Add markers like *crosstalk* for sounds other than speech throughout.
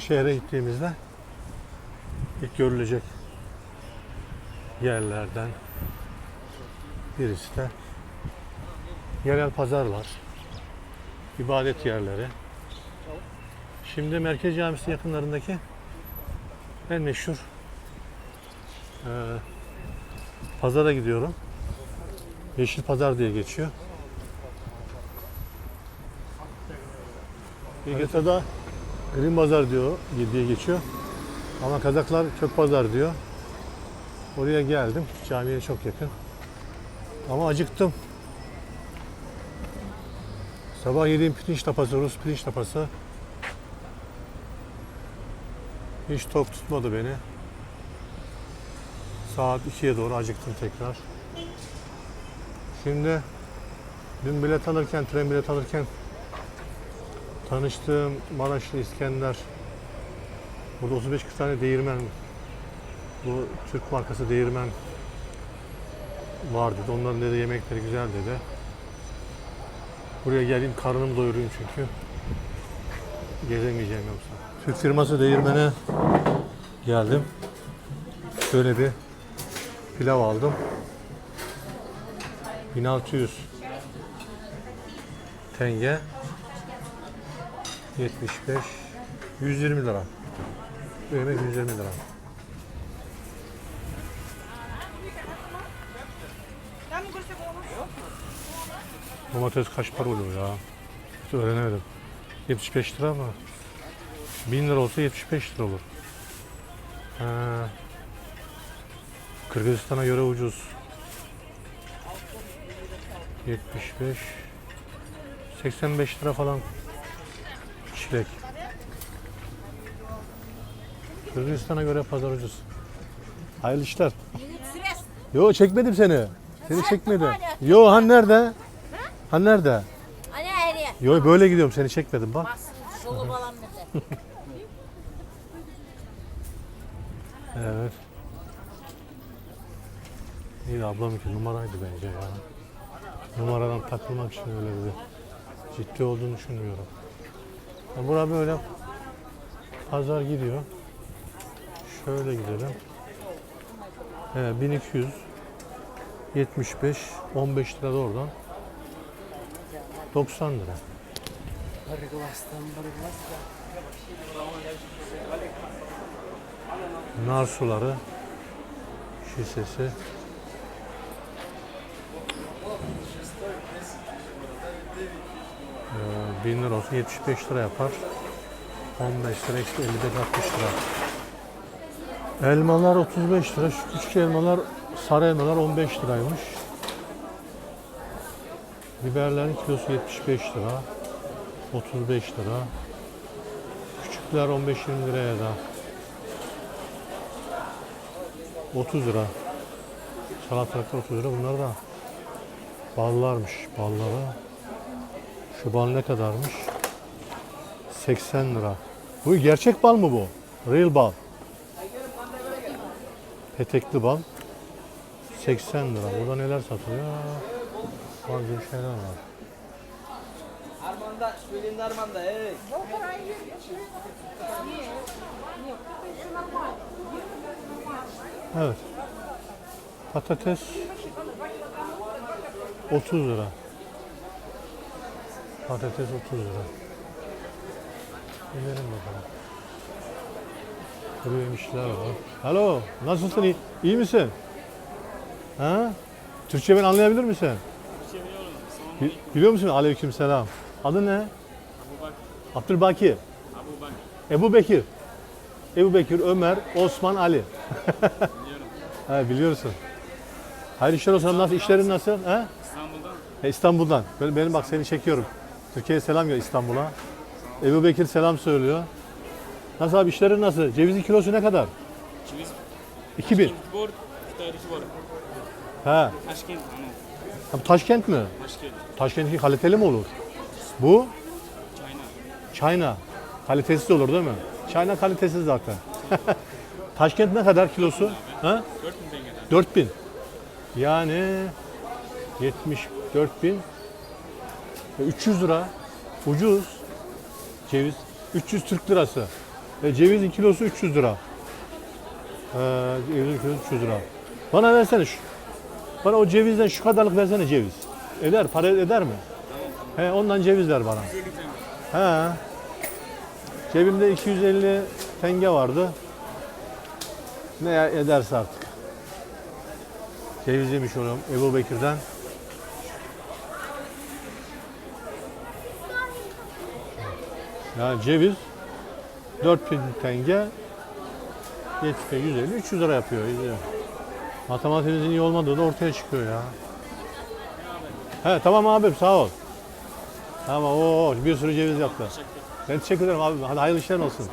Kırşehir'e gittiğimizde ilk görülecek yerlerden birisi de yerel pazarlar, ibadet yerleri. Şimdi Merkez Camisi yakınlarındaki en meşhur eee pazara gidiyorum. Yeşil Pazar diye geçiyor. İngiltere'de Green Pazar diyor diye geçiyor. Ama Kazaklar Kök Pazar diyor. Oraya geldim. Camiye çok yakın. Ama acıktım. Sabah yediğim pirinç tapası, Rus pirinç tapası. Hiç tok tutmadı beni. Saat 2'ye doğru acıktım tekrar. Şimdi dün bilet alırken, tren bilet alırken tanıştığım Maraşlı İskender burada 35-40 tane değirmen bu Türk markası değirmen var dedi. Onların dedi yemekleri güzel dedi. Buraya geleyim karnımı doyurayım çünkü. Gezemeyeceğim yoksa. Türk firması değirmene geldim. Şöyle bir pilav aldım. 1600 tenge 75 120 lira. Bu yemek 120 lira. Domates kaç para oluyor ya? Hiç öğrenemedim. 75 lira mı? 1000 lira olsa 75 lira olur. Ha. Kırgızistan'a göre ucuz. 75 85 lira falan çilek. Kırgızistan'a göre pazar ucuz. Hayırlı işler. Yo çekmedim seni. Seni çekmedim. Yo han nerede? Han nerede? Yo böyle gidiyorum seni çekmedim bak. *laughs* Evet. İyi de ablam iki numaraydı bence ya. Numaradan takılmak için öyle dedi. Ciddi olduğunu düşünmüyorum. Ya bura böyle pazar gidiyor. Şöyle gidelim. He, 1200 75 15 lira da oradan 90 lira. Nar suları şişesi. 1000 lira olsa 75 lira yapar. 15 lira işte 55 60 lira. Elmalar 35 lira. Şu küçük elmalar sarı elmalar 15 liraymış. Biberlerin kilosu 75 lira. 35 lira. Küçükler 15-20 liraya da. 30 lira. Salatalıklar 30 lira. Bunlar da ballarmış. Balları. Şu bal ne kadarmış? 80 lira. Bu gerçek bal mı bu? Real bal. Petekli bal. 80 lira. Burada neler satılıyor? Bazı şeyler var. Armanda, söyleyeyim de Armanda. Evet. Patates 30 lira. Patates 30 lira. Gidelim bakalım. Kuru yemişler var. Alo, nasılsın? İyi, iyi misin? Ha? Türkçe ben anlayabilir misin? Bi- Biliyor musun? Aleyküm selam. Adı ne? Abdülbakir. Ebu Bekir. Ebu Bekir, Ömer, Osman, Ali. *laughs* ha, biliyorsun. Hayırlı işler olsun. Nasıl, işlerin nasıl? Ha? İstanbul'dan E, İstanbul'dan. Benim, benim bak seni çekiyorum. Türkiye'ye selam gel İstanbul'a. Ebu Bekir selam söylüyor. Nasıl abi işlerin nasıl? Cevizin kilosu ne kadar? ceviz 2000. bor, Xitoydagi bor. Ha. Bu Taşkent mi? Toshkent, Taşkent'inki kaliteli mi olur? Bu China. China. Kalitesiz olur değil mi? China kalitesiz zaten. *laughs* Taşkent ne kadar kilosu? Ha? 4000 tengeden. 4000. Yani 74 bin. 300 lira. Ucuz. Ceviz. 300 Türk lirası. E, cevizin kilosu 300 lira. Ee, cevizin kilosu 300 lira. Bana versene şu. Bana o cevizden şu kadarlık versene ceviz. Eder, para eder mi? He, ondan ceviz ver bana. He. Cebimde 250 tenge vardı. Ne ederse artık. Ceviz yemiş oluyorum Ebu Bekir'den. Yani ceviz 4000 tenge 70 150 300 lira yapıyor. Matematiğinizin iyi olmadığı da ortaya çıkıyor ya. He tamam abim sağ ol. Tamam o bir sürü ceviz yaptı. Ben teşekkür ederim abi. Hadi hayırlı işler olsun.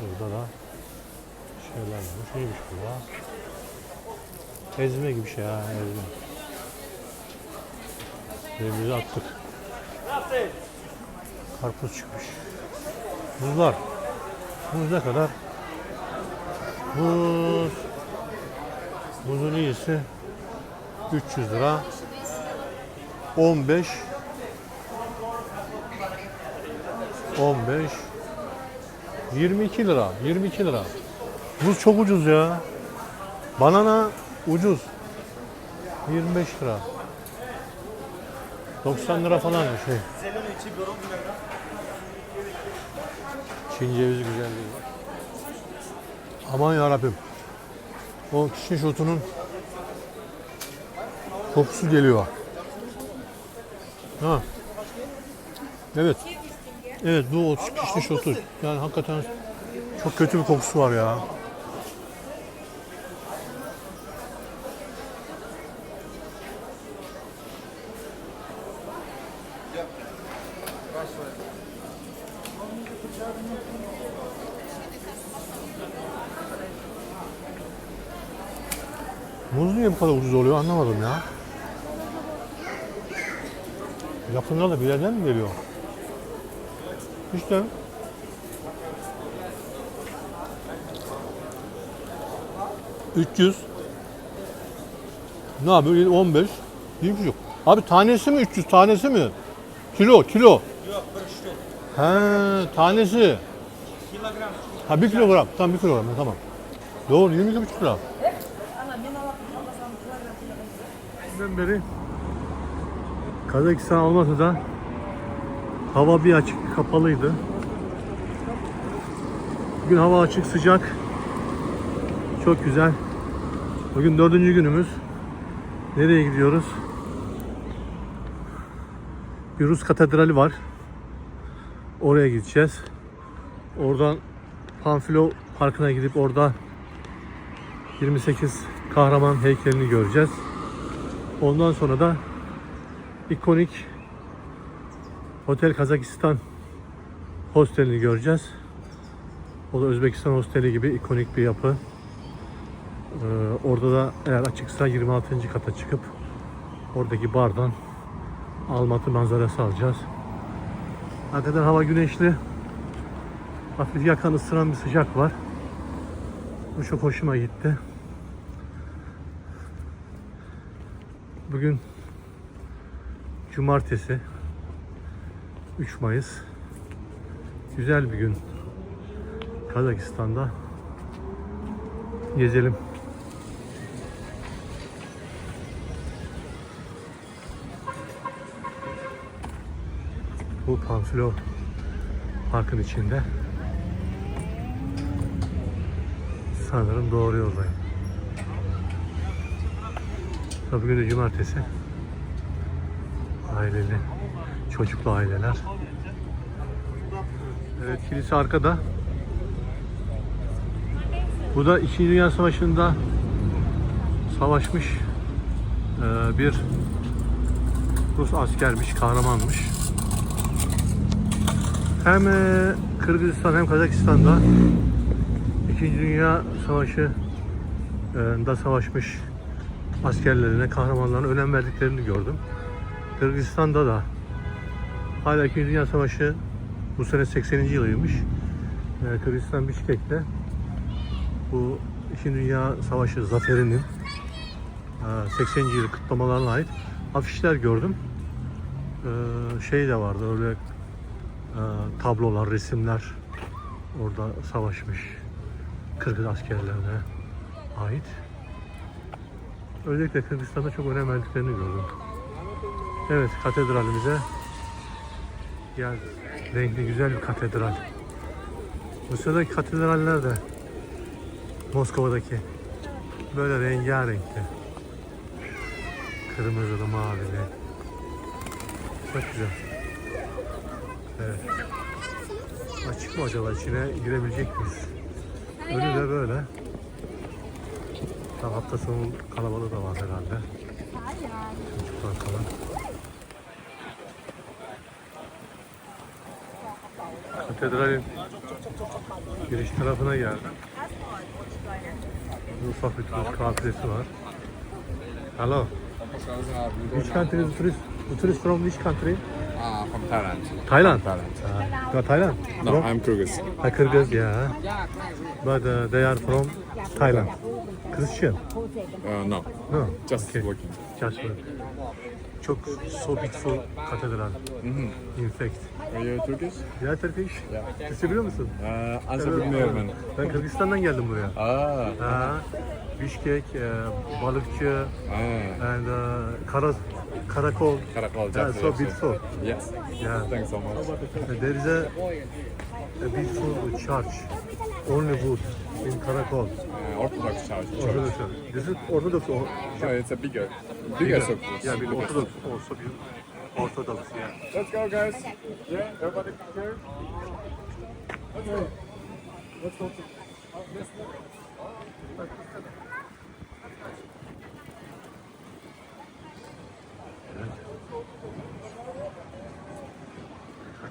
Burada da şeyler varmış. Neymiş bu ya? Ezme gibi şey ha. Ezme. Cevizi attık. Karpuz çıkmış. Muzlar. Muz ne kadar? Muz. Muzun iyisi 300 lira. 15 15 22 lira. 22 lira. Muz çok ucuz ya. Banana ucuz. 25 lira. 90 lira falan bir şey. Çin cevizi güzel değil. Aman ya Rabbim. O kişniş otunun kokusu geliyor. Ha. Evet. Evet bu ot, kişniş otu. Yani hakikaten çok kötü bir kokusu var ya. Muz niye bu kadar ucuz oluyor anlamadım ya. Yakında da bir yerden mi geliyor? İşte. ...300... ...ne yapıyor? 15... ...20 yok. Abi tanesi mi 300? Tanesi mi? Kilo, kilo. Yok, bırışlı. Şey He, tanesi. Kilogram. Ha, bir kilogram. Tamam, bir kilogram. Tamam. Doğru, 22 buçuk lira. Dünden beri Kazakistan olmasa da hava bir açık kapalıydı. Bugün hava açık sıcak. Çok güzel. Bugün dördüncü günümüz. Nereye gidiyoruz? Bir Rus katedrali var. Oraya gideceğiz. Oradan Panfilo Parkı'na gidip orada 28 kahraman heykelini göreceğiz. Ondan sonra da ikonik Hotel Kazakistan hostelini göreceğiz. O da Özbekistan hosteli gibi ikonik bir yapı. Ee, orada da eğer açıksa 26. kata çıkıp oradaki bardan Almatı manzarası alacağız. Hakikaten hava güneşli. Hafif yakan ısıran bir sıcak var. Bu çok hoşuma gitti. Bugün Cumartesi 3 Mayıs Güzel bir gün Kazakistan'da gezelim. Bu Panfilo Parkın içinde. Sanırım doğru yoldayım. Bugün de cumartesi. Aileli, çocuklu aileler. Evet kilise arkada. Bu da 2. Dünya Savaşı'nda savaşmış eee, bir Rus askermiş, kahramanmış. Hem eee, Kırgızistan hem Kazakistan'da 2. Dünya Savaşı eee, da savaşmış askerlerine, kahramanlarına önem verdiklerini gördüm. Kırgızistan'da da hala 2. Dünya Savaşı bu sene 80. yılıymış. Ee, Kırgızistan Bişkek'te bu 2. Dünya Savaşı zaferinin e, 80. yılı kutlamalarına ait afişler gördüm. Şey de vardı öyle e, e, tablolar, resimler orada savaşmış Kırgız askerlerine ait. Özellikle Kırgızistan'da çok önem verdiklerini gördüm. Evet, katedralimize yani renkli güzel bir katedral. Rusya'daki katedraller de Moskova'daki böyle rengarenkli. Kırmızılı, mavili. Çok güzel. Evet. Mı acaba? İçine girebilecek miyiz? Önü de böyle. Tam hafta sonu kalabalığı da var herhalde. Çocuklar falan. Katedralin giriş tarafına geldim. Ufak bir turist kafilesi var. Hello. Which country is the tourist? The tourist from which country? From Thailand. Thailand. Thailand. Uh, you are Thailand? No, From? I'm Kyrgyz. Uh, Kyrgyz, yeah. But uh, they are from Thailand. Christian? Uh, no, No. just Okay. working. Just one. Çok so beautiful katedral. In fact. Are you Turkish? Ya Turkish. Yeah. Türkçe biliyor musun? Uh, answer bilmiyorum ben. Ben Kırgızistan'dan geldim buraya. Aa, Ha, Bişkek, e, balıkçı, aa, and uh, kara, karakol. karakol. Yeah, so beautiful. Yes. Yeah. Thanks so much. There is a, a beautiful church, only wood in Karakol. Uh, Orthodox Church. Orthodox. church. This is Orthodox. Or, No, it's a bigger, bigger circle. Yeah, big Orthodox also. Be Orthodox. Yeah. Let's go, guys. Yeah, everybody here. Let's go. Let's go.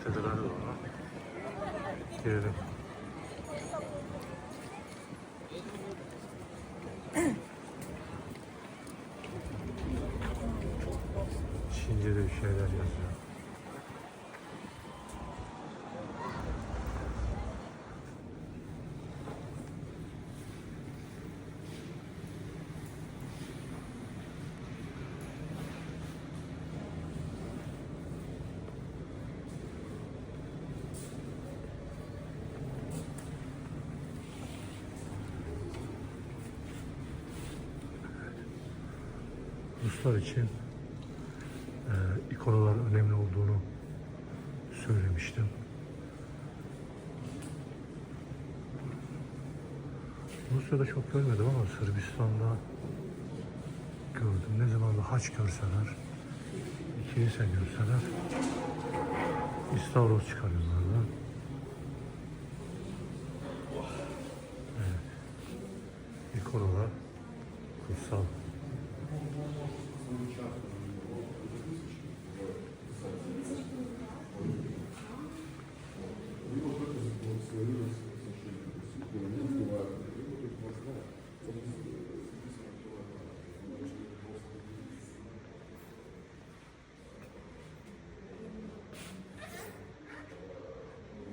Katedrale doğru. Girelim. Çince'de bir şeyler yazıyor. Ruslar için e, ikonalar önemli olduğunu söylemiştim. Rusya'da çok görmedim ama Sırbistan'da gördüm. Ne zaman da haç görseler, kilise görseler İstavros çıkarıyorlardı. Evet. İkonalar kutsal.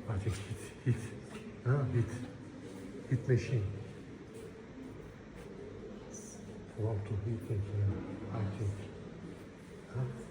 I think hit, hit. No, hit. Hit machine. From to hit machine, I think. Huh?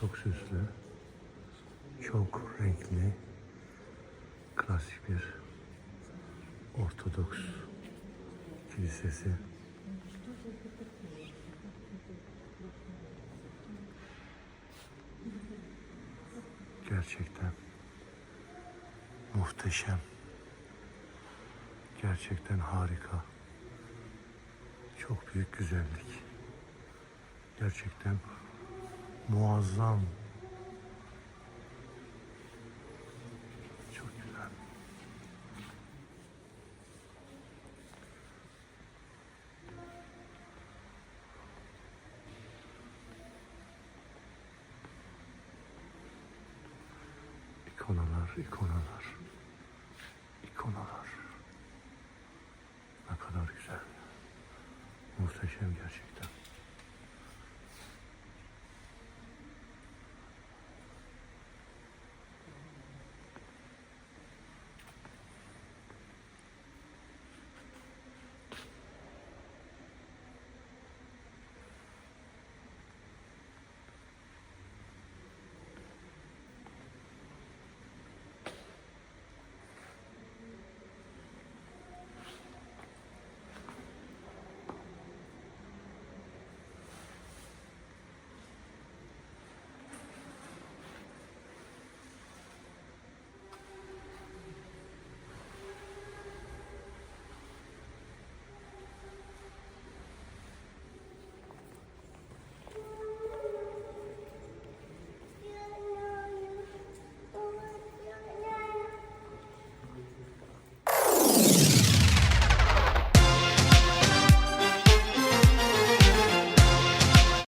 Çok süslü, çok renkli, klasik bir Ortodoks kilisesi. Gerçekten muhteşem. Gerçekten harika. Çok büyük güzellik. Gerçekten muazzam.